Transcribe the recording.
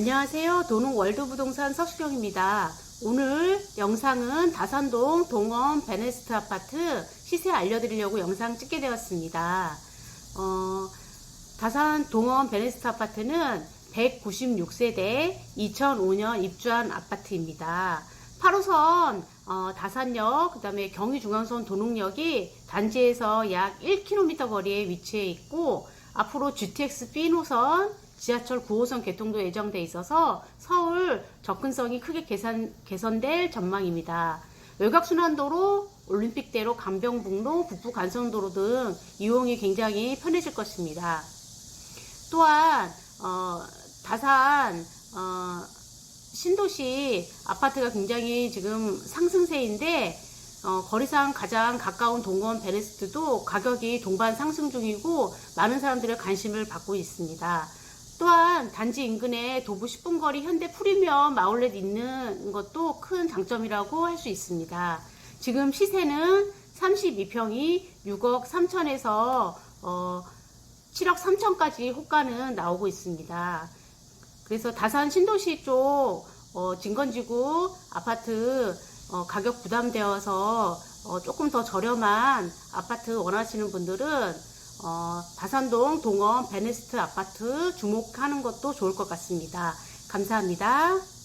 안녕하세요. 도농 월드부동산 서수경입니다. 오늘 영상은 다산동 동원 베네스트 아파트 시세 알려드리려고 영상 찍게 되었습니다. 어, 다산 동원 베네스트 아파트는 196세대 2005년 입주한 아파트입니다. 8호선 어, 다산역, 그 다음에 경의중앙선 도농역이 단지에서 약 1km 거리에 위치해 있고 앞으로 GTX B 노선, 지하철 9호선 개통도 예정돼 있어서 서울 접근성이 크게 개선, 개선될 전망입니다. 외곽순환도로, 올림픽대로, 간병북로, 북부간선도로 등 이용이 굉장히 편해질 것입니다. 또한 어, 다산 어, 신도시 아파트가 굉장히 지금 상승세인데 어, 거리상 가장 가까운 동원 베네스트도 가격이 동반 상승 중이고 많은 사람들의 관심을 받고 있습니다. 또한 단지 인근에 도보 10분 거리 현대 프리미엄 아울렛 있는 것도 큰 장점이라고 할 수 있습니다. 지금 시세는 32평이 6억 3천에서 어, 7억 3천까지 호가는 나오고 있습니다. 그래서 다산 신도시 쪽 어, 진건지구 아파트 어, 가격 부담되어서 어, 조금 더 저렴한 아파트 원하시는 분들은 어, 다산동 동원 베네스트 아파트 주목하는 것도 좋을 것 같습니다. 감사합니다.